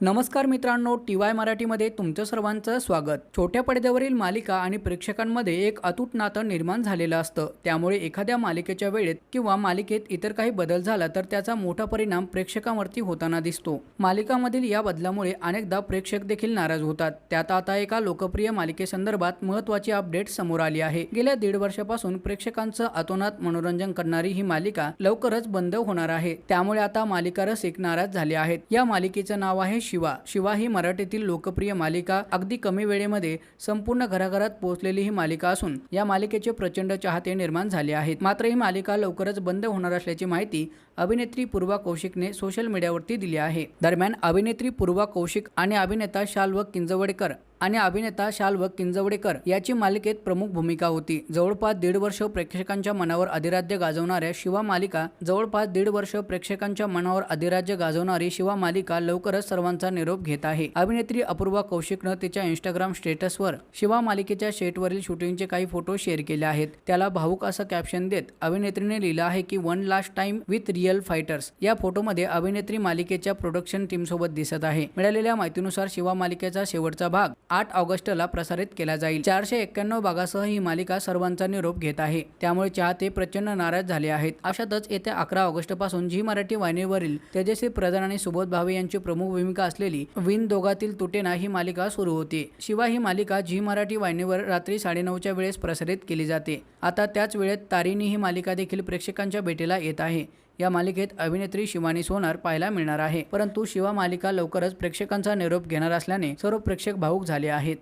नमस्कार मित्रांनो T Y मराठीमध्ये तुमचं सर्वांचं स्वागत. छोट्या पडद्यावरील मालिका आणि प्रेक्षकांमध्ये एक अतूट नातं निर्माण झालेलं असतं. त्यामुळे एखाद्या मालिकेच्या वेळेत किंवा मालिकेत इतर काही बदल झाला तर त्याचा मोठा परिणाम प्रेक्षकांवरती होताना दिसतो. मालिकामधील या बदलामुळे अनेकदा प्रेक्षक देखील नाराज होतात. त्यात आता एका लोकप्रिय मालिकेसंदर्भात महत्त्वाची अपडेट समोर आली आहे. गेल्या दीड वर्षापासून प्रेक्षकांचं अतोनात मनोरंजन करणारी ही मालिका लवकरच बंद होणार आहे. त्यामुळे आता मालिका रसिक नाराज झाले आहेत. या मालिकेचं नाव आहे शिवा. शिवा ही मराठीतील लोकप्रिय मालिका. अगदी कमी वेळेमध्ये संपूर्ण घराघरात पोहोचलेली ही मालिका असून या मालिकेचे प्रचंड चाहते निर्माण झाले आहेत. मात्र ही मालिका लवकरच बंद होणार असल्याची माहिती अभिनेत्री पूर्वा कौशिकने सोशल मीडियावरती दिली आहे. दरम्यान अभिनेत्री पूर्वा कौशिक आणि अभिनेता शाल्व किंजवडेकर आणि अभिनेता शाल्व किंजवडेकर याची मालिकेत प्रमुख भूमिका होती. जवळपास दीड वर्ष प्रेक्षकांच्या मनावर अधिराज्य गाजवणाऱ्या शिवा मालिका जवळपास दीड वर्ष प्रेक्षकांच्या मनावर अधिराज्य गाजवणारी शिवा मालिका लवकरच सर्वांचा निरोप घेत आहे. अभिनेत्री अपूर्वा कौशिकनं तिच्या इंस्टाग्राम स्टेटसवर शिवा मालिकेच्या शेटवरील शूटिंगचे काही फोटो शेअर केले आहेत. त्याला भाऊक असं कॅप्शन देत अभिनेत्रीने लिहिलं आहे की one last time with real fighters या फोटोमध्ये अभिनेत्री मालिकेच्या प्रोडक्शन टीमसोबत दिसत आहे. मिळालेल्या माहितीनुसार शिवा मालिकेचा शेवटचा भाग आठ ऑगस्टला प्रसारित केला जाईल. चारशे एक्क्याण्णव भागासह ही मालिका सर्वांचा निरोप घेत आहे. त्यामुळे चाहते प्रचंड नाराज झाले आहेत. अशातच येत्या अकरा ऑगस्टपासून झी मराठी वाहिनीवरील तेजस्वी प्रधान आणि सुबोध भावे यांची प्रमुख भूमिका असलेली विन दोघातील तुटेना ही मालिका सुरू होते. शिवाय ही मालिका झी मराठी वाहिनीवर रात्री साडेनऊच्या वेळेस प्रसारित केली जाते. आता त्याच वेळेत तारिणी ही मालिका देखील प्रेक्षकांच्या भेटीला येत आहे. या मालिकेत अभिनेत्री शिवानी सोनार पाहायला मिळणार आहे. परंतु शिवा मालिका लवकरच प्रेक्षकांचा निरोप घेणार असल्याने सर्व प्रेक्षक भाऊक झाले आहेत.